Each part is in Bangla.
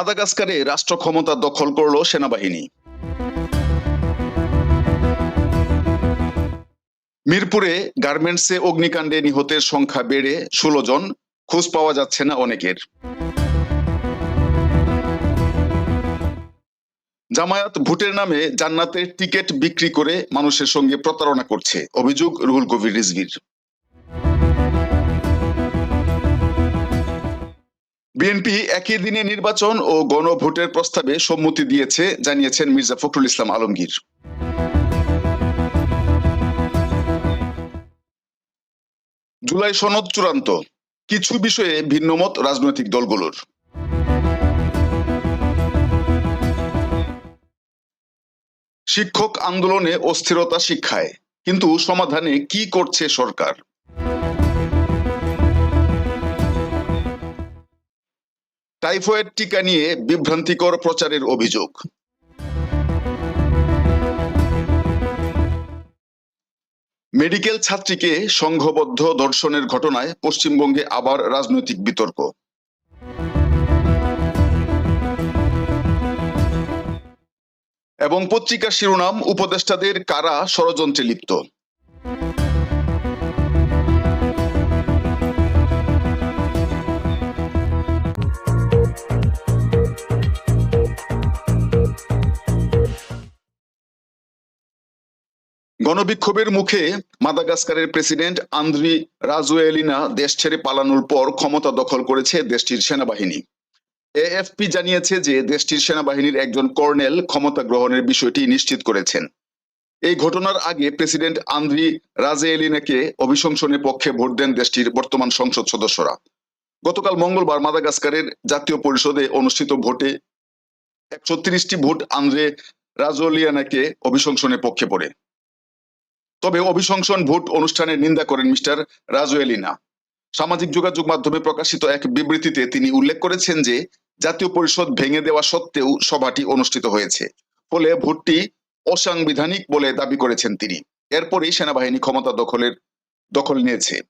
মাদাগাস্কারে রাষ্ট্র ক্ষমতা দখল করল সেনাবাহিনী। মিরপুরে গার্মেন্টসে অগ্নিকাণ্ডে নিহতের সংখ্যা বেড়ে ষোলো জন, খোঁজ পাওয়া যাচ্ছে না অনেকের। জামায়াত ভোটের নামে জান্নাতের টিকিট বিক্রি করে মানুষের সঙ্গে প্রতারণা করছে, অভিযোগ রুহুল কবির রিজভির। বিএনপি একই দিনে নির্বাচন ও গণভোটের প্রস্তাবে সম্মতি দিয়েছে, জানিয়েছেন মির্জা ফখরুল ইসলাম আলমগীর। জুলাই সনদ চূড়ান্ত। কিছু বিষয়ে ভিন্নমত রাজনৈতিক দলগুলোর। শিক্ষক আন্দোলনে অস্থিরতা শিক্ষায়। কিন্তু সমাধানে কি করছে সরকার? টাইফয়েড টিকা নিয়ে বিভ্রান্তিকর প্রচারের অভিযোগ। মেডিকেল ছাত্রীকে সংঘবদ্ধ ধর্ষণের ঘটনায় পশ্চিমবঙ্গে আবার রাজনৈতিক বিতর্ক। এবং পত্রিকার শিরোনাম, উপদেষ্টাদের কারা ষড়যন্ত্রে লিপ্ত? গণবিক্ষোভের মুখে মাদাগাস্কারের প্রেসিডেন্ট আন্দ্রি রাজুয়েলিনা দেশ ছেড়ে পালানোর পর ক্ষমতা দখল করেছে দেশটির সেনাবাহিনী। এএফপি জানিয়েছে যে দেশটির সেনাবাহিনীর একজন কর্নেল ক্ষমতা গ্রহণের বিষয়টি নিশ্চিত করেছেন। এই ঘটনার আগে প্রেসিডেন্ট আন্দ্রি রাজেলিনাকে অভিশংসনের পক্ষে ভোট দেন দেশটির বর্তমান সংসদ সদস্যরা। গতকাল মঙ্গলবার মাদাগাস্কারের জাতীয় পরিষদে অনুষ্ঠিত ভোটে একশো ভোট আন্দ্রে রাজলিয়ানাকে অভিশংসনের পক্ষে পড়ে। তবে অভিশংসন ভোট অনুষ্ঠানের নিন্দা করেন মিস্টার রাজুয়েলিনা। সামাজিক যোগাযোগ মাধ্যমে প্রকাশিত এক বিবৃতিতে তিনি উল্লেখ করেছেন যে, জাতীয় পরিষদ ভেঙে দেওয়া সত্ত্বেও সভাটি অনুষ্ঠিত হয়েছে। ফলে ভোটটি অসাংবিধানিক বলে দাবি করেছেন তিনি। এরপরই সেনাবাহিনী ক্ষমতা দখলের, দখল নিয়েছে।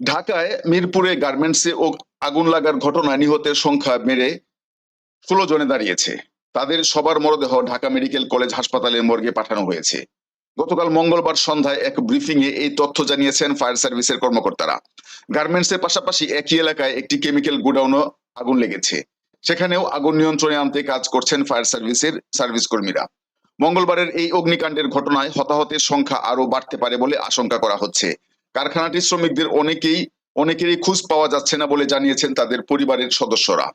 ঢাকায় মিরপুরে গার্মেন্টসে ও আগুন লাগার ঘটনায় নিহতের সংখ্যা বেড়ে ষোলো জনে দাঁড়িয়েছে। তাদের সবার মরদেহ ঢাকা মেডিকেল কলেজ হাসপাতালের মর্গে পাঠানো হয়েছে। গতকাল মঙ্গলবার সন্ধ্যায় এক ব্রিফিং এ এই তথ্য জানিয়েছেন ফায়ার সার্ভিসের কর্মকর্তারা। গার্মেন্টসের পাশাপাশি একই এলাকায় একটি কেমিক্যাল গোডাউনও আগুন লেগেছে। সেখানেও আগুন নিয়ন্ত্রণে আনতে কাজ করছেন ফায়ার সার্ভিসের সার্ভিস কর্মীরা। মঙ্গলবারের এই অগ্নিকাণ্ডের ঘটনায় হতাহতের সংখ্যা আরও বাড়তে পারে বলে আশঙ্কা করা হচ্ছে। কারখানাটির শ্রমিকদের অনেকেই, অনেকেরই খোঁজ পাওয়া যাচ্ছে না বলে জানিয়েছেন তাদের পরিবারের সদস্যরা।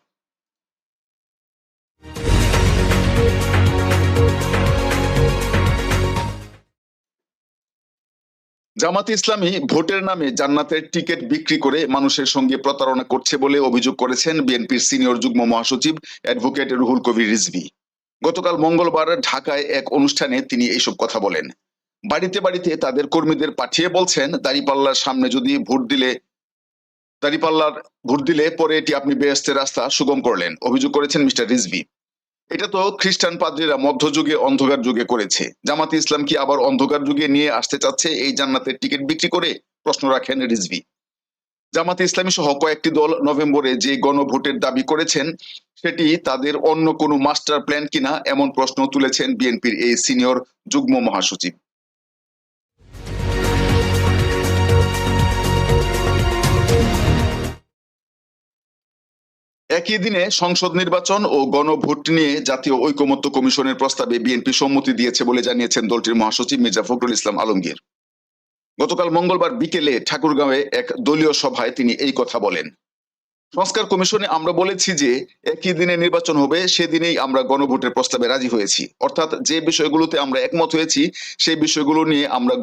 জামাতে ইসলামী ভোটের নামে জান্নাতের টিকিট বিক্রি করে মানুষের সঙ্গে প্রতারণা করছে বলে অভিযোগ করেছেন বিএনপির সিনিয়র যুগ্ম মহাসচিব অ্যাডভোকেট রুহুল কবির রিজভি। গতকাল মঙ্গলবার ঢাকায় এক অনুষ্ঠানে তিনি এইসব কথা বলেন। বাড়িতে বাড়িতে তাদের কর্মীদের পাঠিয়ে বলছেন, দাঁড়িপাল্লার সামনে যদি ভোট দিলে, দাঁড়িপাল্লার ভোট দিলে পরে এটি আপনি বেহেস্তের রাস্তা সুগম করলেন, অভিযোগ করেছেন মিস্টার রিজভি। এটা তো খ্রিস্টান পাদ্রীরা মধ্যযুগে, অন্ধকার যুগে করেছে। জামাতে ইসলাম কি আবার অন্ধকার যুগে নিয়ে আসতে চাচ্ছে এই জান্নাতের টিকিট বিক্রি করে? প্রশ্ন রাখেন রিজভি। জামাতে ইসলামী সহ কয়েকটি দল নভেম্বরে যে গণভোটের দাবি করেছেন, সেটি তাদের অন্য কোনো মাস্টার প্ল্যান কিনা এমন প্রশ্ন তুলেছেন বিএনপির এই সিনিয়র যুগ্ম মহাসচিব। একই দিনে সংসদ নির্বাচন ও গণভোট নিয়ে জাতীয় ঐকমত্য কমিশনের প্রস্তাবে বিএনপি সম্মতি দিয়েছে বলে জানিয়েছেন দলটির মহাসচিব মির্জা ফখরুল ইসলাম আলমগীর। গতকাল মঙ্গলবার বিকেলে ঠাকুরগাঁওয়ে এক দলীয় সভায় তিনি এই কথা বলেন। সংস্কার কমিশনে আমরা বলেছি যে একই দিনে নির্বাচন হবে, সেদিনেই আমরা গণভোটের প্রস্তাবে রাজি হয়েছি। অর্থাৎ যে বিষয়গুলোতে আমরা একমত হয়েছি, সেই বিষয়গুলো নিয়ে আমরা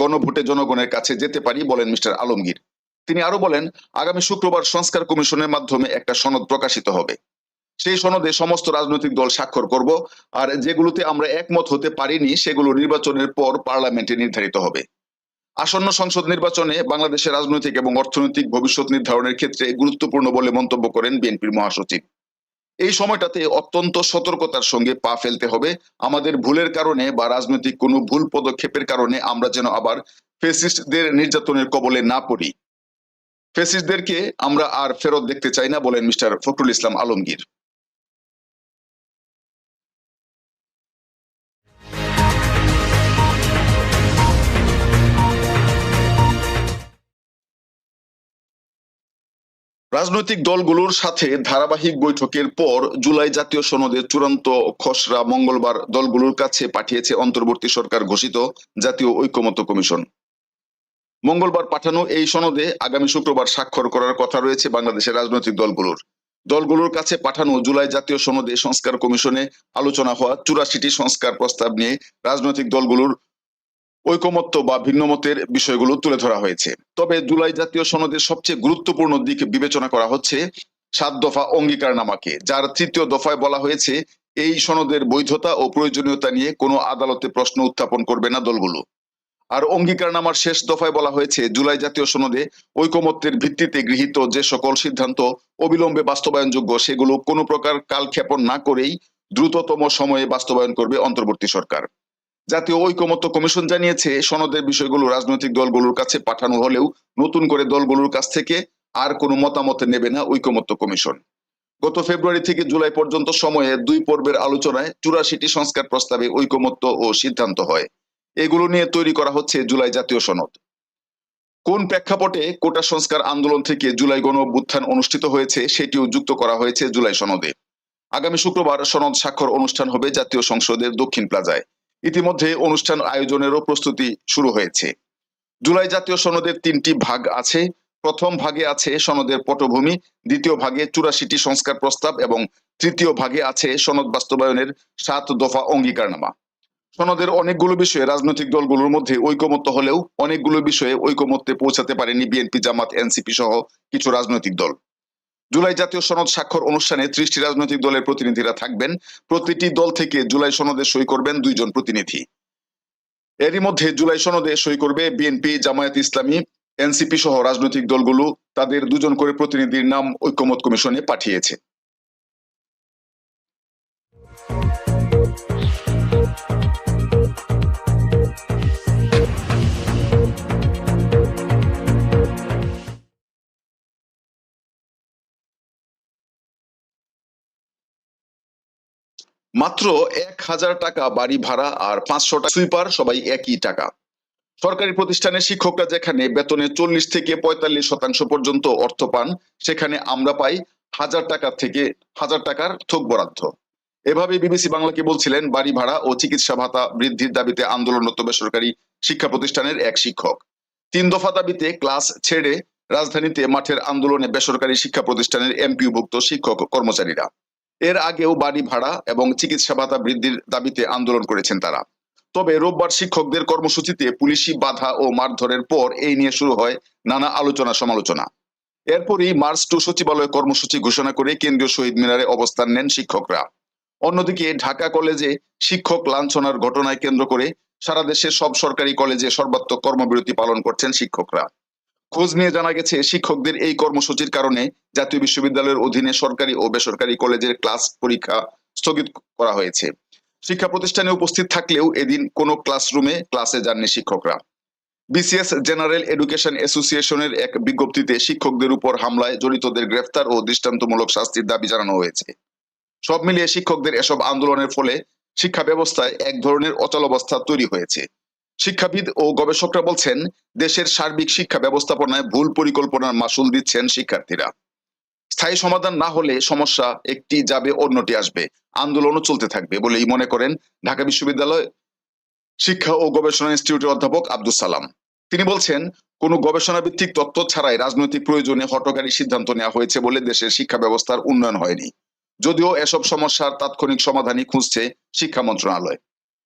গণভোটে জনগণের কাছে যেতে পারি বলেন মিস্টার আলমগীর। তিনি আরও বলেন, আগামী শুক্রবার সংস্কার কমিশনের মাধ্যমে একটা সনদ প্রকাশিত হবে। সেই সনদে সমস্ত রাজনৈতিক দল স্বাক্ষর করব, আর যেগুলোতে আমরা একমত হতে পারিনি, সেগুলো নির্বাচনের পর পার্লামেন্টে নির্ধারিত হবে। আসন্ন সংসদ নির্বাচনে বাংলাদেশের রাজনৈতিক এবং অর্থনৈতিক ভবিষ্যৎ নির্ধারণের ক্ষেত্রে গুরুত্বপূর্ণ বলে মন্তব্য করেন বিএনপির মহাসচিব। এই সময়টাতে অত্যন্ত সতর্কতার সঙ্গে পা ফেলতে হবে। আমাদের ভুলের কারণে বা রাজনৈতিক কোনো ভুল পদক্ষেপের কারণে আমরা যেন আবার ফেসিস্টদের নির্যাতনের কবলে না পড়ি। ফেসিস্টদেরকে আমরা আর ফেরত দেখতে চাই না, বলেন মিস্টার ফখরুল ইসলাম আলমগীর। রাজনৈতিক দলগুলোর সাথে ধারাবাহিক বৈঠকের পর জুলাই জাতীয় সনদের চূড়ান্ত খসড়া মঙ্গলবার দলগুলোর কাছে পাঠিয়েছে অন্তর্বর্তী সরকার ঘোষিত জাতীয় ঐক্যমত্য কমিশন। মঙ্গলবার পাঠানো এই সনদে আগামী শুক্রবার স্বাক্ষর করার কথা রয়েছে বাংলাদেশের রাজনৈতিক দলগুলোর। দলগুলোর কাছে পাঠানো জুলাই জাতীয় সনদে সংস্কার কমিশনে আলোচনা হওয়া চুরাশিটি সংস্কার প্রস্তাব নিয়ে রাজনৈতিক দলগুলোর ঐকমত্য বা ভিন্নমতের বিষয়গুলো তুলে ধরা হয়েছে। তবে জুলাই জাতীয় সনদের সবচেয়ে গুরুত্বপূর্ণ দিক বিবেচনা করা হচ্ছে সাত দফা অঙ্গীকারনামাকে, যার তৃতীয় দফায় বলা হয়েছে, এই সনদের বৈধতা ও প্রয়োজনীয়তা নিয়ে কোনো আদালতে প্রশ্ন উত্থাপন করবে না দলগুলো। আর অঙ্গীকারনামার শেষ দফায় বলা হয়েছে, জুলাই জাতীয় সনদে ঐকমত্যের ভিত্তিতে গৃহীত যে সকল সিদ্ধান্ত অবিলম্বে বাস্তবায়নযোগ্য, সেগুলো কোনো প্রকার কালক্ষেপণ না করেই দ্রুততম সময়ে বাস্তবায়ন করবে অন্তর্বর্তী সরকার। জাতীয় ঐকমত্য কমিশন জানিয়েছে, সনদের বিষয়গুলো রাজনৈতিক দলগুলোর কাছে পাঠানো হলেও নতুন করে দলগুলোর কাছ থেকে আর কোনো মতামত নেবে না ঐকমত্য কমিশন। গত ফেব্রুয়ারি থেকে জুলাই পর্যন্ত সময়ে দুই পর্বের আলোচনায় চুরাশিটি সংস্কার প্রস্তাবে ঐকমত্য ও সিদ্ধান্ত হয়। এগুলো নিয়ে তৈরি করা হচ্ছে জুলাই জাতীয় সনদ। কোন প্রেক্ষাপটে কোটা সংস্কার আন্দোলন থেকে জুলাই গণ অভ্যুত্থান অনুষ্ঠিত হয়েছে সেটিও যুক্ত করা হয়েছে জুলাই সনদে। আগামী শুক্রবার সনদ স্বাক্ষর অনুষ্ঠান হবে জাতীয় সংসদের দক্ষিণ প্লাজায়। ইতিমধ্যে অনুষ্ঠান আয়োজনেরও প্রস্তুতি শুরু হয়েছে। জুলাই জাতীয় সনদের তিনটি ভাগ আছে। প্রথম ভাগে আছে সনদের পটভূমি, দ্বিতীয় ভাগে চুরাশিটি সংস্কার প্রস্তাব এবং তৃতীয় ভাগে আছে সনদ বাস্তবায়নের সাত দফা অঙ্গীকারনামা। সনদের অনেকগুলো বিষয়ে রাজনৈতিক দলগুলোর মধ্যে ঐকমত্য হলেও অনেকগুলো বিষয়ে ঐকমত্যে পৌঁছাতে পারেনি বিএনপি, জামাত, এনসিপি সহ কিছু রাজনৈতিক দল। জুলাই জাতীয় সনদ স্বাক্ষর অনুষ্ঠানে ত্রিশটি রাজনৈতিক দলের প্রতিনিধিরা থাকবেন। প্রতিটি দল থেকে জুলাই সনদে সই করবেন দুইজন প্রতিনিধি। এরই মধ্যে জুলাই সনদে সই করবে বিএনপি, জামায়াত ইসলামী, এনসিপি সহ রাজনৈতিক দলগুলো। তাদের দুজন করে প্রতিনিধির নাম ঐক্যমত কমিশনে পাঠিয়েছে। মাত্র এক হাজার টাকা বাড়ি ভাড়া আর পাঁচশো টাকা সুইপার, সবাই একই টাকা। সরকারি প্রতিষ্ঠানের শিক্ষকরা যেখানে বেতনে চল্লিশ থেকে পঁয়তাল্লিশ শতাংশ পর্যন্ত অর্থ পান, সেখানে আমরা পাই হাজার টাকা থেকে হাজার টাকার থোক বরাদ্দ। এভাবে বিবিসি বাংলাকে বলছিলেন, বাড়ি ভাড়া ও চিকিৎসা ভাতা বৃদ্ধির দাবিতে আন্দোলনরত বেসরকারি শিক্ষা প্রতিষ্ঠানের এক শিক্ষক। তিন দফা দাবিতে ক্লাস ছেড়ে রাজধানীতে মাঠের আন্দোলনে বেসরকারি শিক্ষা প্রতিষ্ঠানের এমপিওভুক্ত শিক্ষক কর্মচারীরা। এর আগেও বাড়ি ভাড়া এবং চিকিৎসা ভাতা বৃদ্ধির দাবিতে আন্দোলন করেছেন তারা। তবে রোববার শিক্ষকদের কর্মসূচিতে পুলিশি বাধা ও মারধরের পর এই নিয়ে শুরু হয় নানা আলোচনা সমালোচনা। এরপরই মার্চ টু সচিবালয় কর্মসূচি ঘোষণা করে কেন্দ্রীয় শহীদ মিনারে অবস্থান নেন শিক্ষকরা। অন্যদিকে ঢাকা কলেজে শিক্ষক লাঞ্ছনার ঘটনায় কেন্দ্র করে সারা দেশের সব সরকারি কলেজে সর্বাত্মক কর্মবিরতি পালন করছেন শিক্ষকরা। খোঁজ নিয়ে জানা গেছে, শিক্ষকদের এই কর্মসূচির কারণে জাতীয় বিশ্ববিদ্যালয়ের অধীনে সরকারি ও বেসরকারি কলেজের ক্লাস পরীক্ষা স্থগিত করা হয়েছে। শিক্ষা প্রতিষ্ঠানে উপস্থিত থাকলেও এদিন কোনো ক্লাসরুমে ক্লাসে যাননি শিক্ষকরা। বিসিএস জেনারেল এডুকেশন অ্যাসোসিয়েশনের এক বিজ্ঞপ্তিতে শিক্ষকদের উপর হামলায় জড়িতদের গ্রেফতার ও দৃষ্টান্তমূলক শাস্তির দাবি জানানো হয়েছে। সব মিলিয়ে শিক্ষকদের এসব আন্দোলনের ফলে শিক্ষা ব্যবস্থায় এক ধরনের অচলাবস্থা তৈরি হয়েছে। শিক্ষাবিদ ও গবেষকরা বলছেন, দেশের সার্বিক শিক্ষা ব্যবস্থাপনায় ভুল পরিকল্পনার মাসুল দিচ্ছেন শিক্ষার্থীরা। স্থায়ী সমাধান না হলে সমস্যা একটি যাবে, অন্যটি আসবে। আন্দোলনও চলতে থাকবে বলেই মনে করেন ঢাকা বিশ্ববিদ্যালয় শিক্ষা ও গবেষণা ইনস্টিটিউটের অধ্যাপক আব্দুল সালাম। তিনি বলছেন, কোনো গবেষণা ভিত্তিক তত্ত্ব ছাড়াই রাজনৈতিক প্রয়োজনে হটকারী সিদ্ধান্ত নেওয়া হয়েছে বলে দেশের শিক্ষা ব্যবস্থার উন্নয়ন হয়নি। যদিও এসব সমস্যার তাৎক্ষণিক সমাধানই খুঁজছে শিক্ষা মন্ত্রণালয়।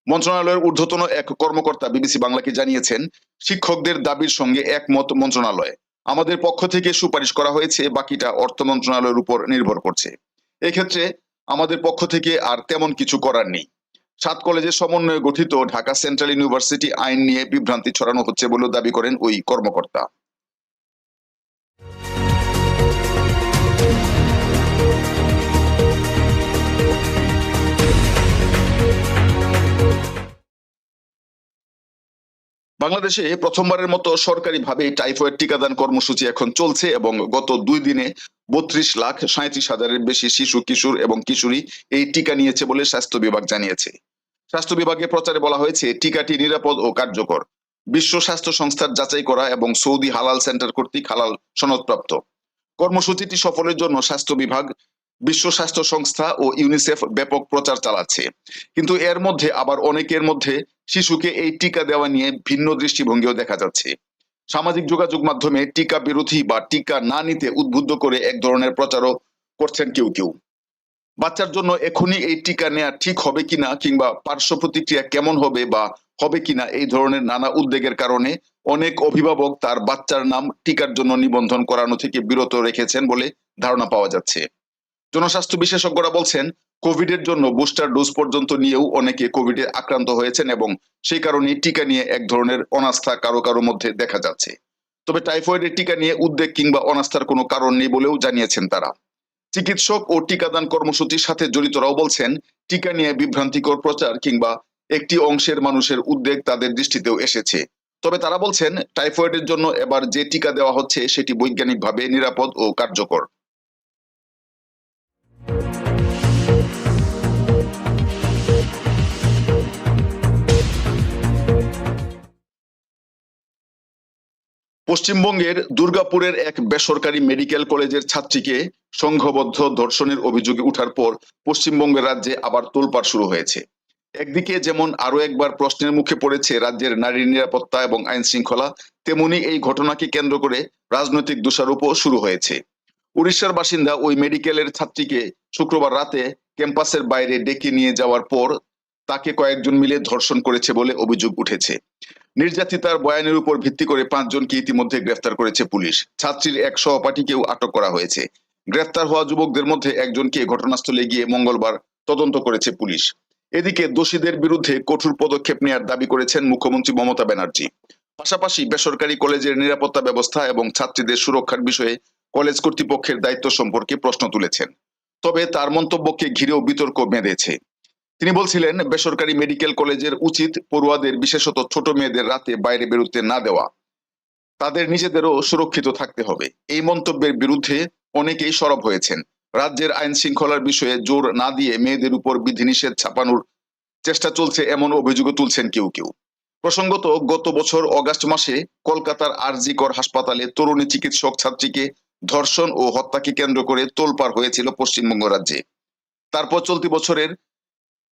মন্ত্রণালয়ের ঊর্ধ্বতন এক কর্মকর্তা বিবিসি বাংলাকে জানিয়েছেন, শিক্ষকদের দাবির সঙ্গে একমত মন্ত্রণালয়। আমাদের পক্ষ থেকে সুপারিশ করা হয়েছে, বাকিটা অর্থ মন্ত্রণালয়ের উপর নির্ভর করছে। এক্ষেত্রে আমাদের পক্ষ থেকে আর তেমন কিছু করার নেই। সাত কলেজের সমন্বয়ে গঠিত ঢাকা সেন্ট্রাল ইউনিভার্সিটি আইন নিয়ে বিভ্রান্তি ছড়ানো হচ্ছে বলেও দাবি করেন ওই কর্মকর্তা। বাংলাদেশে প্রথমবারের মতো সরকারিভাবে টাইফয়েড টিকাদান কর্মসূচি এখন চলছে এবং গত দুই দিনে বত্রিশ লাখ সাঁত্রিশ হাজারের বেশি শিশু, কিশোর এবং কিশোরী এই টিকা নিয়েছে বলে স্বাস্থ্য বিভাগ জানিয়েছে। স্বাস্থ্য বিভাগের প্রচারে বলা হয়েছে, টিকাটি নিরাপদ ও কার্যকর। বিশ্ব স্বাস্থ্য সংস্থার যাচাই করা এবং সৌদি হালাল সেন্টার কর্তৃক হালাল সনদপ্রাপ্ত। কর্মসূচিটি সফলের জন্য স্বাস্থ্য বিভাগ বিশ্ব স্বাস্থ্য সংস্থা ও ইউনিসেফ ব্যাপক প্রচার চালাচ্ছে। কিন্তু এর মধ্যে আবার অনেকের মধ্যে শিশুকে এই টিকা দেওয়া নিয়ে ভিন্ন দৃষ্টিভঙ্গিও দেখা যাচ্ছে। সামাজিক যোগাযোগ মাধ্যমে টিকা বিরোধী বা টিকা না নিতে উদ্বুদ্ধ করে এক ধরনের প্রচারও করছেন কেউ কেউ। বাচ্চার জন্য এখনই এই টিকা নেওয়া ঠিক হবে কিনা কিংবা পার্শ্ব প্রতিক্রিয়া কেমন হবে বা হবে কিনা এই ধরনের নানা উদ্বেগের কারণে অনেক অভিভাবক তার বাচ্চার নাম টিকার জন্য নিবন্ধন করানো থেকে বিরত রেখেছেন বলে ধারণা পাওয়া যাচ্ছে। জনস্বাস্থ্য বিশেষজ্ঞরা বলছেন, কোভিডের জন্য বুস্টার ডোজ পর্যন্ত নিয়েও অনেকে কোভিডে আক্রান্ত হয়েছেন এবং সেই কারণে টিকা নিয়ে এক ধরনের অনাস্থা কারও কারও মধ্যে দেখা যাচ্ছে। তবে টাইফয়েডের টিকা নিয়ে উদ্বেগ কিংবা অনাস্থার কোনো কারণ নেই বলেও জানিয়েছেন তারা। চিকিৎসক ও টিকাদান কর্মসূচির সাথে জড়িতরাও বলছেন, টিকা নিয়ে বিভ্রান্তিকর প্রচার কিংবা একটি অংশের মানুষের উদ্বেগ তাদের দৃষ্টিতেও এসেছে। তবে তারা বলছেন, টাইফয়েডের জন্য এবার যে টিকা দেওয়া হচ্ছে সেটি বৈজ্ঞানিকভাবে নিরাপদ ও কার্যকর। পশ্চিমবঙ্গের দুর্গাপুরের এক বেসরকারি মেডিকেল কলেজের ছাত্রীকে সংঘবদ্ধ ধর্ষণের অভিযোগে উঠার পর পশ্চিমবঙ্গের রাজ্যে আবার তোলপাড় শুরু হয়েছে। একদিকে যেমন আরও একবার প্রশ্নের মুখে পড়েছে রাজ্যের নারীর নিরাপত্তা এবং আইন শৃঙ্খলা তেমনি এই ঘটনাকে কেন্দ্র করে রাজনৈতিক দোষারোপও শুরু হয়েছে। উড়িষ্যার বাসিন্দা ওই মেডিকেলের ছাত্রীকে শুক্রবার রাতে ক্যাম্পাসের বাইরে ডেকে নিয়ে যাওয়ার পর তাকে কয়েকজন মিলে ধর্ষণ করেছে বলে অভিযোগ উঠেছে। নির্যাতিতার বয়ানের উপর ভিত্তি করে পাঁচজনকে ইতিমধ্যে গ্রেফতার করেছে পুলিশ। ছাত্রীর এক সহপাঠীকেও আটক করা হয়েছে। গ্রেফতার হওয়া যুবকদের মধ্যে একজনকে ঘটনাস্থলে গিয়ে মঙ্গলবার তদন্ত করেছে পুলিশ। এদিকে দোষীদের বিরুদ্ধে কঠোর পদক্ষেপ নেওয়ার দাবি করেছেন মুখ্যমন্ত্রী মমতা ব্যানার্জি। পাশাপাশি বেসরকারি কলেজের নিরাপত্তা ব্যবস্থা এবং ছাত্রীদের সুরক্ষার বিষয়ে কলেজ কর্তৃপক্ষের দায়িত্ব সম্পর্কে প্রশ্ন তুলেছেন। তবে তার মন্তব্যকে ঘিরেও বিতর্ক বেঁধেছে। তিনি বলছিলেন, বেসরকারি মেডিকেল কলেজের উচিত পড়ুয়াদের, বিশেষত ছোট মেয়েদের, রাতে বাইরে বেরোতে না দেওয়া। তাদের নিজেদেরও সুরক্ষিত থাকতে হবে। এই মন্তব্যের বিরুদ্ধে অনেকেই সরব হয়েছেন। রাজ্যের আইন শৃঙ্খলার বিষয়ে জোর না দিয়ে মেয়েদের উপর বিধিনিষেধ ছাপানোর চেষ্টা চলছে এমন অভিযোগও তুলছেন কেউ কেউ। প্রসঙ্গত, গত বছর অগাস্ট মাসে কলকাতার আরজি কর হাসপাতালে তরুণী চিকিৎসক ছাত্রীকে ধর্ষণ ও হত্যাকে কেন্দ্র করে তোলপাড় হয়েছিল পশ্চিমবঙ্গ রাজ্যে। তারপর চলতি বছরের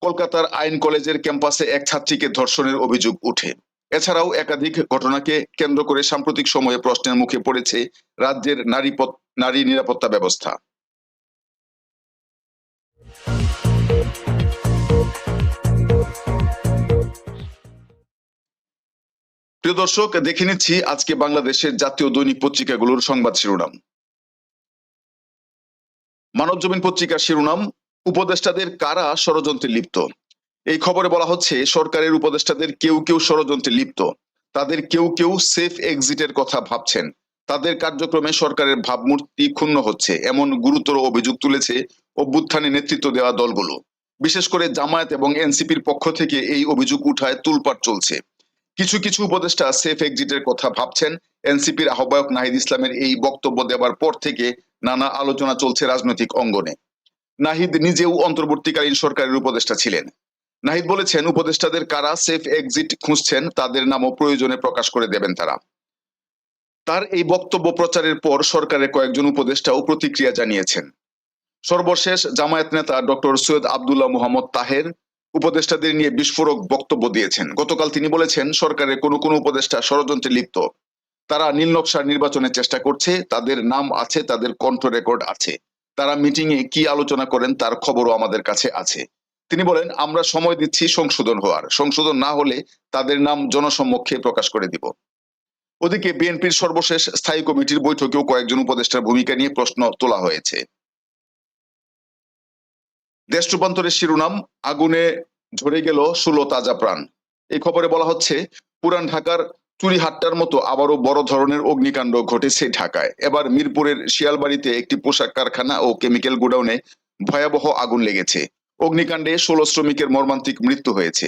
কলকাতার আইন কলেজের ক্যাম্পাসে এক ছাত্রীকে ধর্ষণের অভিযোগ উঠে। এছাড়াও একাধিক ঘটনাকে কেন্দ্র করে সাম্প্রতিক সময়ে প্রশ্নের মুখে পড়েছে রাজ্যের নারী নারী নিরাপত্তা ব্যবস্থা। প্রিয় দর্শক, দেখে নিচ্ছি আজকে বাংলাদেশের জাতীয় দৈনিক পত্রিকাগুলোর সংবাদ শিরোনাম। মানব জমিন পত্রিকার শিরোনাম, উপদেষ্টাদের কারা ষড়যন্ত্রে লিপ্ত? এই খবরে বলা হচ্ছে, সরকারের উপদেষ্টাদের কেউ কেউ ষড়যন্ত্রে লিপ্ত। তাদের কেউ কেউ সেফ এক্সিটের কথা ভাবছেন। তাদের কার্যক্রমে সরকারের ভাবমূর্তি ক্ষুণ্ণ হচ্ছে। এমন গুরুতর অভিযোগ তুলেছে অভ্যুত্থানে নেতৃত্ব দেওয়া দলগুলো। বিশেষ করে জামায়াত এবং এনসিপির পক্ষ থেকে এই অভিযোগ উঠায় তুলপাট চলছে। কিছু কিছু উপদেষ্টা সেফ এক্সিটের কথা ভাবছেন। এনসিপির আহ্বায়ক নাহিদ ইসলামের এই বক্তব্য দেওয়ার পর থেকে নানা আলোচনা চলছে রাজনৈতিক অঙ্গনে। নাহিদ নিজেও অন্তর্বর্তীকালীন সরকারের উপদেষ্টা ছিলেন। নাহিদ বলেছেন, উপদেষ্টাদের কারা সেফ এক্সিট খুঁজছেন, তাদের নামও প্রয়োজনে প্রকাশ করে দেবেন তারা। তার এই বক্তব্য প্রচারের পর সরকারের কয়েকজন উপদেষ্টাও প্রতিক্রিয়া জানিয়েছেন। সর্বশেষ জামায়াত নেতা ডক্টর সৈয়দ আবদুল্লাহ মোহাম্মদ তাহের উপদেষ্টাদের নিয়ে বিস্ফোরক বক্তব্য দিয়েছেন। গতকাল তিনি বলেছেন, সরকারের কোনো কোনো উপদেষ্টা ষড়যন্ত্রে লিপ্ত। তারা নীল নকশার নির্বাচনের চেষ্টা করছে, তাদের নাম আছে, তাদের কণ্ঠ রেকর্ড আছে। তারা মিটিং এ কি আলোচনা করেন তার খবরও আমাদের কাছে আছে। তিনি বলেন, আমরা সময় দিচ্ছি সংশোধন হওয়ার। সংশোধন না হলে তাদের নাম জনসম্মুখে প্রকাশ করে দিব। ওদিকে বিএনপির সর্বশেষ স্থায়ী কমিটির বৈঠকেও কয়েকজন উপদেষ্টার ভূমিকা নিয়ে প্রশ্ন তোলা হয়েছে। দেশ রূপান্তরের শিরোনাম, আগুনে ঝরে গেল ষোলো তাজা প্রাণ। এই খবরে বলা হচ্ছে, পুরান ঢাকার চুরিহাট্টার মতো আবারও বড় ধরনের অগ্নিকাণ্ড ঘটেছে ঢাকায়। এবার মিরপুরের শিয়ালবাড়িতে একটি পোশাক কারখানা ও কেমিক্যাল গোডাউনে ভয়াবহ আগুন লেগেছে। অগ্নিকাণ্ডে ষোলো শ্রমিকের মর্মান্তিক মৃত্যু হয়েছে।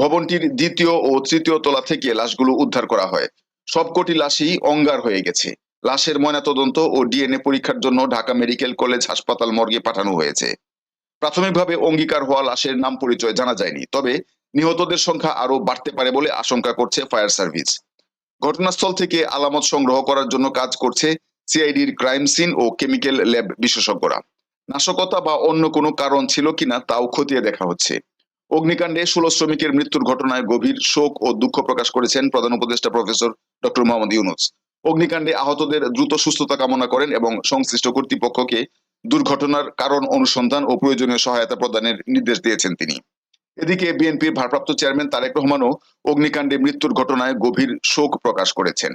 ভবনটির দ্বিতীয় ও তৃতীয় তলা থেকে লাশগুলো উদ্ধার করা হয়। সবকটি লাশই অঙ্গার হয়ে গেছে। লাশের ময়নাতদন্ত ও ডিএনএ পরীক্ষার জন্য ঢাকা মেডিকেল কলেজ হাসপাতাল মর্গে পাঠানো হয়েছে। প্রাথমিকভাবে অঙ্গীকার হওয়া লাশের নাম পরিচয় জানা যায়নি, তবে নিহতদের সংখ্যা আরও বাড়তে পারে বলে আশঙ্কা করছে ফায়ার সার্ভিস। ঘটনাস্থল থেকে আলামত সংগ্রহ করার জন্য কাজ করছে সিআইডির ক্রাইম সিন ও কেমিক্যাল ল্যাব বিশেষজ্ঞরা। নাশকতা বা অন্য কোনো কারণ ছিল কিনা তাও খতিয়ে দেখা হচ্ছে। অগ্নিকাণ্ডে ষোলো শ্রমিকের মৃত্যুর ঘটনায় গভীর শোক ও দুঃখ প্রকাশ করেছেন প্রধান উপদেষ্টা প্রফেসর ডক্টর মোহাম্মদ ইউনুস। অগ্নিকাণ্ডে আহতদের দ্রুত সুস্থতা কামনা করেন এবং সংশ্লিষ্ট কর্তৃপক্ষকে দুর্ঘটনার কারণ অনুসন্ধান ও প্রয়োজনীয় সহায়তা প্রদানের নির্দেশ দিয়েছেন তিনি। এদিকে বিএনপির ভারপ্রাপ্ত চেয়ারম্যান তারেক রহমানও অগ্নিকাণ্ডে মৃত্যুর ঘটনায় গভীর শোক প্রকাশ করেছেন।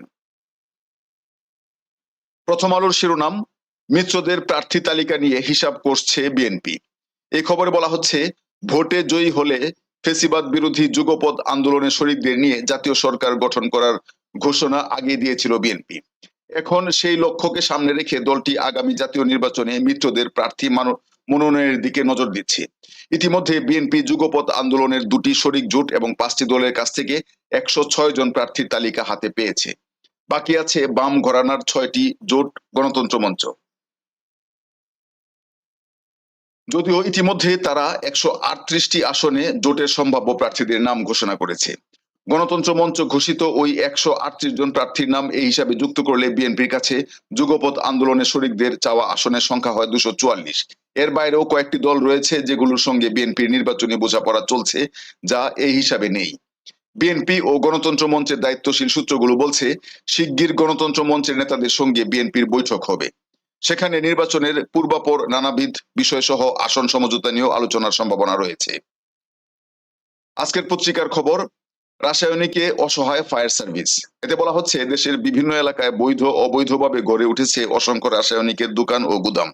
প্রথম আলোর শিরোনাম, মিত্রদের প্রার্থী তালিকা নিয়ে হিসাব করছে বিএনপি। এই খবরে বলা হচ্ছে, ভোটে জয়ী হলে ফেসিবাদ বিরোধী যুগপৎ আন্দোলনের শরিকদের নিয়ে জাতীয় সরকার গঠন করার ঘোষণা আগে দিয়েছিল বিএনপি। এখন সেই লক্ষ্যকে সামনে রেখে দলটি আগামী জাতীয় নির্বাচনে মিত্রদের প্রার্থী মনোনয়নের দিকে নজর দিচ্ছে। ইতিমধ্যে বিএনপি যুগপৎ আন্দোলনের দুটি শরিক জোট এবং পাঁচটি দলের কাছ থেকে একশো ছয় জন প্রার্থীর তালিকা হাতে পেয়েছে। বাকি আছে বাম ঘরানার ছয়টি জোট গণতন্ত্র মঞ্চ। যদিও ইতিমধ্যে তারা একশো আটত্রিশটি আসনে জোটের সম্ভাব্য প্রার্থীদের নাম ঘোষণা করেছে। গণতন্ত্র মঞ্চ ঘোষিত ওই একশো আটত্রিশ জন প্রার্থীর নাম এই হিসাবে যুক্ত করলে বিএনপির কাছে যুগপৎ আন্দোলনের শরিকদের চাওয়া আসনের সংখ্যা হয় দুশো চুয়াল্লিশ। এর বাইরেও কয়েকটি দল রয়েছে যেগুলোর সঙ্গে বিএনপির নির্বাচনী বোঝাপড়া চলছে, যা এই হিসাবে নেই। বিএনপি ও গণতন্ত্র মঞ্চের দায়িত্বশীল সূত্রগুলো বলছে, শিগগির গণতন্ত্র মঞ্চের নেতাদের সঙ্গে বিএনপির বৈঠক হবে। সেখানে নির্বাচনের পূর্বাপর নানাবিধ বিষয়সহ আসন সমঝোতা নিয়েও আলোচনার সম্ভাবনা রয়েছে। আজকের পত্রিকার খবর, রাসায়নিকে অসহায় ফায়ার সার্ভিস। এতে বলা হচ্ছে, দেশের বিভিন্ন এলাকায় বৈধ অবৈধভাবে গড়ে উঠেছে অসংখ্য রাসায়নিকের দোকান ও গুদাম।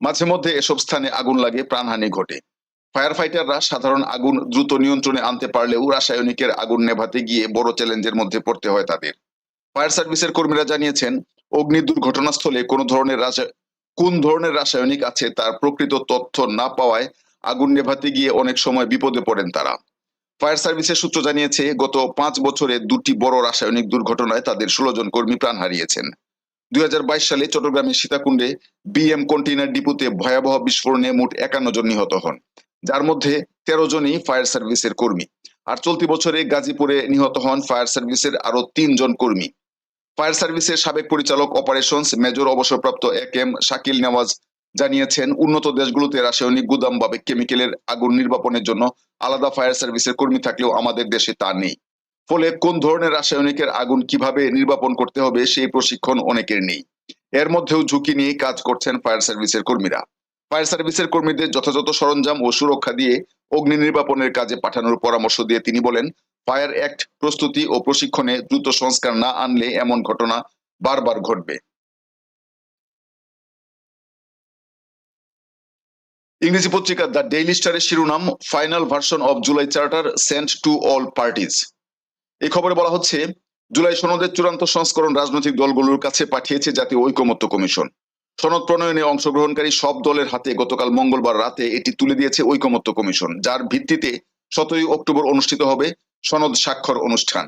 মাঝে মধ্যে এসব স্থানে আগুন লাগে, প্রাণহানি ঘটে। ফায়ার ফাইটাররা সাধারণ আগুন দ্রুত নিয়ন্ত্রণে আনতে পারলেও রাসায়নিকের আগুন নেভাতে গিয়ে বড় চ্যালেঞ্জের মধ্যে পড়তে হয় তাদের। ফায়ার সার্ভিসের কর্মীরা জানিয়েছেন, অগ্নি দুর্ঘটনাস্থলে কোন ধরনের কোন ধরনের রাসায়নিক আছে তার প্রকৃত তথ্য না পাওয়ায় আগুন নেভাতে গিয়ে অনেক সময় বিপদে পড়েন তারা। ফায়ার সার্ভিসের সূত্র জানিয়েছে, গত পাঁচ বছরে দুটি বড় রাসায়নিক দুর্ঘটনায় তাদের ষোলো জন কর্মী প্রাণ হারিয়েছেন। দুই হাজার বাইশ সালে চট্টগ্রামের সীতাকুণ্ডে বিএম কন্টেইনার ডিপুতে ভয়াবহ বিস্ফোরণে মোট একান্ন জন নিহত হন, যার মধ্যে তেরো জনই ফায়ার সার্ভিসের কর্মী আর চলতি বছরে গাজীপুরে নিহত হন ফায়ার সার্ভিসের আরও তিনজন কর্মী। ফায়ার সার্ভিসের সাবেক পরিচালক অপারেশনস মেজর অবসরপ্রাপ্ত এক এম শাকিল নেওয়াজ জানিয়েছেন, উন্নত দেশগুলোতে রাসায়নিক গুদাম বা কেমিক্যালের আগুন নির্বাপনের জন্য আলাদা ফায়ার সার্ভিসের কর্মী থাকলেও আমাদের দেশে তা নেই। ফলে কোন ধরনের রাসায়নিকের আগুন কীভাবে নির্বাপন করতে হবে সেই প্রশিক্ষণ অনেকের নেই। এর মধ্যেও ঝুঁকি নিয়ে কাজ করছেন ফায়ার সার্ভিসের কর্মীরা। ফায়ার সার্ভিসের কর্মীদের যথাযথ সরঞ্জাম ও সুরক্ষা দিয়ে অগ্নি নির্বাপনের কাজে পাঠানোর পরামর্শ দিয়ে তিনি বলেন, ফায়ার অ্যাক্ট প্রস্তুতি ও প্রশিক্ষণে দ্রুত সংস্কার না আনলে এমন ঘটনা বারবার ঘটবে। ইংরেজি পত্রিকা দ্য ডেইলি স্টারের শিরোনাম, final version of July charter, sent to all parties. এই খবরে বলা হচ্ছে, জুলাই সনদের চূড়ান্ত সংস্করণ রাজনৈতিক দলগুলোর কাছে পাঠিয়েছে জাতীয় ঐকমত্য কমিশন। সনদ প্রণয়নে অংশগ্রহণকারী সব দলের হাতে গতকাল মঙ্গলবার রাতে এটি তুলে দিয়েছে ঐকমত্য কমিশন, যার ভিত্তিতে সতেরোই অক্টোবর অনুষ্ঠিত হবে সনদ স্বাক্ষর অনুষ্ঠান।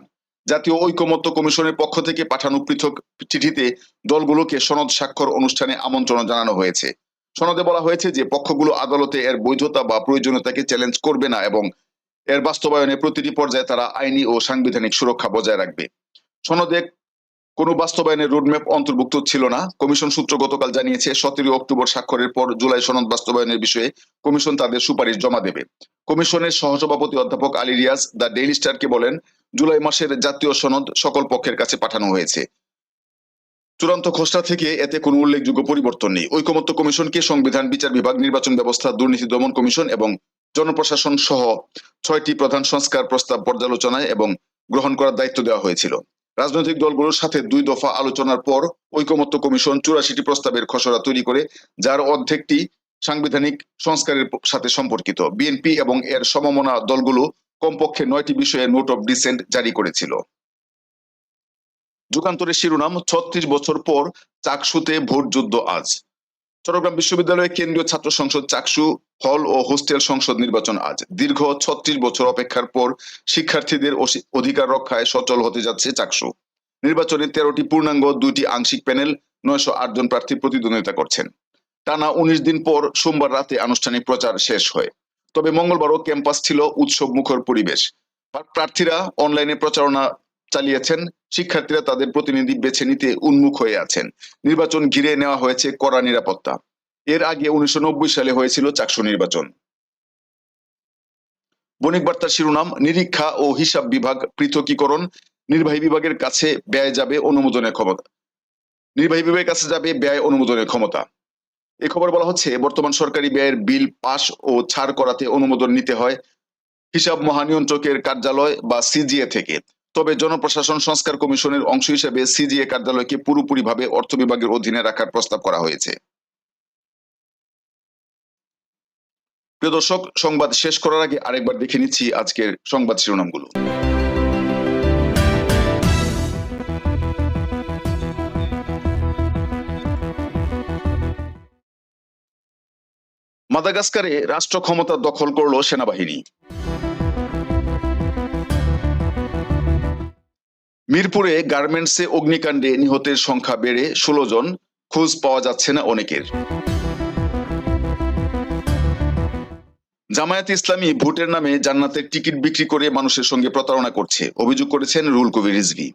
জাতীয় ঐকমত্য কমিশনের পক্ষ থেকে পাঠানো পৃথক চিঠিতে দলগুলোকে সনদ স্বাক্ষর অনুষ্ঠানে আমন্ত্রণ জানানো হয়েছে। সনদে বলা হয়েছে যে, পক্ষগুলো আদালতে এর বৈধতা বা প্রয়োজনীয়তাকে চ্যালেঞ্জ করবে না এবং এর বাস্তবায়নে প্রতিটি পর্যায়ে তারা আইনি ও সাংবিধানিক সুরক্ষা বজায় রাখবে। সনদে কোনো বাস্তবায়নের রোডম্যাপ অন্তর্ভুক্ত ছিল না। কমিশন সূত্র গতকাল জানিয়েছে সতেরো অক্টোবর স্বাক্ষরের পর জুলাই সনদ বাস্তবায়নের বিষয়ে কমিশন তাদের সুপারিশ জমা দেবে। কমিশনের সহসভাপতি অধ্যাপক আলী রিয়াজ দ্য ডেইলি স্টারকে বলেন, জুলাই মাসের জাতীয় সনদ সকল পক্ষের কাছে পাঠানো হয়েছে। চূড়ান্ত খসড়া থেকে এতে কোনো উল্লেখযোগ্য পরিবর্তন নেই। ঐকমত্য কমিশনকে সংবিধান বিচার বিভাগ, নির্বাচন ব্যবস্থা, দুর্নীতি দমন কমিশন এবং জনপ্রশাসন সহ ছয়টি প্রধান সংস্কার প্রস্তাব পর্যালোচনায় এবং গ্রহণ করার দায়িত্ব দেওয়া হয়েছিল। রাজনৈতিক দলগুলোর সাথে দুই দফা আলোচনার পর ঐকমত্য কমিশন চুরাশিটি প্রস্তাবের খসড়া তৈরি করে, যার অর্ধেকটি সাংবিধানিক সংস্কারের সাথে সম্পর্কিত। বিএনপি এবং এর সমমনা দলগুলো কমপক্ষে নয়টি বিষয়ে নোট অফ ডিসেন্ট জারি করেছিল। যুগান্তরের শিরোনাম, ছত্রিশ বছর পর চাকসুতে ভোট যুদ্ধ আজ। চট্টগ্রাম বিশ্ববিদ্যালয়ের কেন্দ্রীয় ছাত্র সংসদ চাকসু হল ও হোস্টেল সংসদ নির্বাচন আজ। দীর্ঘ ছত্রিশ বছর অপেক্ষার পর শিক্ষার্থীদের অধিকার রক্ষায় সচল হতে যাচ্ছে চাকসু। নির্বাচনে তেরোটি পূর্ণাঙ্গ, দুইটি আংশিক প্যানেল, নয়শো আট জন প্রার্থী প্রতিদ্বন্দ্বিতা করছেন। টানা উনিশ দিন পর সোমবার রাতে আনুষ্ঠানিক প্রচার শেষ হয়। তবে মঙ্গলবারও ক্যাম্পাস ছিল উৎসব মুখর পরিবেশ। প্রার্থীরা অনলাইনে প্রচারণা চালিয়েছেন শিক্ষার্থীরা তাদের প্রতিনিধি বেছে নিতে উন্মুখ হয়ে আছেন। নির্বাচন ঘিরে নেওয়া হয়েছে কড়া নিরাপত্তা। এর আগে উনিশশো নব্বই সালে হয়েছিল চাকসু নির্বাচন। বণিক বার্তার শিরোনাম, নিরীক্ষা ও হিসাব বিভাগ পৃথকীকরণ, নির্বাহী বিভাগের কাছে ব্যয় যাবে অনুমোদনের ক্ষমতা। নির্বাহী বিভাগের কাছে যাবে ব্যয় অনুমোদনের ক্ষমতা। এ খবর বলা হচ্ছে, বর্তমান সরকারি ব্যয়ের বিল পাস ও ছাড় করাতে অনুমোদন নিতে হয় হিসাব মহানিয়ন্ত্রকের কার্যালয় বা সিজিএ থেকে। তবে জনপ্রশাসন সংস্কার কমিশনের অংশ হিসেবে সিজিএ কার্যালয়কে পুরোপুরিভাবে অর্থ বিভাগের অধীনে রাখার প্রস্তাব করা হয়েছে। প্রিয় দর্শক, সংবাদ শেষ করার আগে আরেকবার দেখে নিচ্ছি আজকের সংবাদ শিরোনামগুলো। মাদাগাস্কারে রাষ্ট্র ক্ষমতা দখল করল সেনাবাহিনী। মিরপুরে গার্মেন্টসে অগ্নিকাণ্ডে নিহতের সংখ্যা বেড়ে ষোলো জন। খোঁজ পাওয়া যাচ্ছে না অনেকের। জামায়াত ইসলামী ভোটের নামে জান্নাতের টিকিট বিক্রি করে মানুষের সঙ্গে প্রতারণা করছে, অভিযোগ করেছেন রুল কবির রিজভি।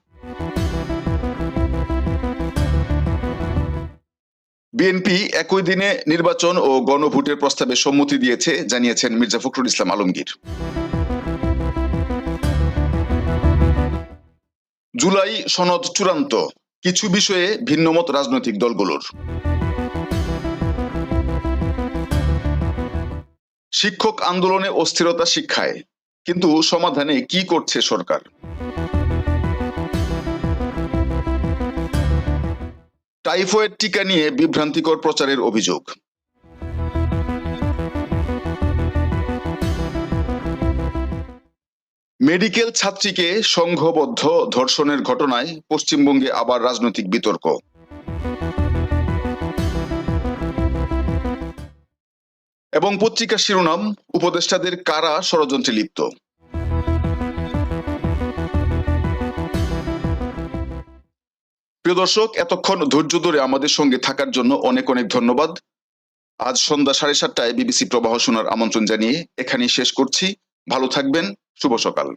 বিএনপি একই দিনে নির্বাচন ও গণভোটের প্রস্তাবে সম্মতি দিয়েছে, জানিয়েছেন মির্জা ফখরুল ইসলাম আলমগীর। জুলাই সনদ চূড়ান্ত। কিছু বিষয়ে ভিন্নমত রাজনৈতিক দলগুলোর। শিক্ষক আন্দোলনে অস্থিরতা শিক্ষায়, কিন্তু সমাধানে কি করছে সরকার? টাইফয়েড টিকা নিয়ে বিভ্রান্তিকর প্রচারের অভিযোগ। মেডিকেল ছাত্রীকে সংঘবদ্ধ ধর্ষণের ঘটনায় পশ্চিমবঙ্গে আবার রাজনৈতিক বিতর্ক। এবং পত্রিকার শিরোনাম, উপদেষ্টাদের কারা ষড়যন্ত্রে লিপ্ত? প্রিয় দর্শক, এতক্ষণ ধৈর্য ধরে আমাদের সঙ্গে থাকার জন্য অনেক অনেক ধন্যবাদ। আজ সন্ধ্যা সাড়ে সাতটায় বিবিসি প্রবাহ শোনার আমন্ত্রণ জানিয়ে এখানেই শেষ করছি। ভালো থাকবেন শুভ সকাল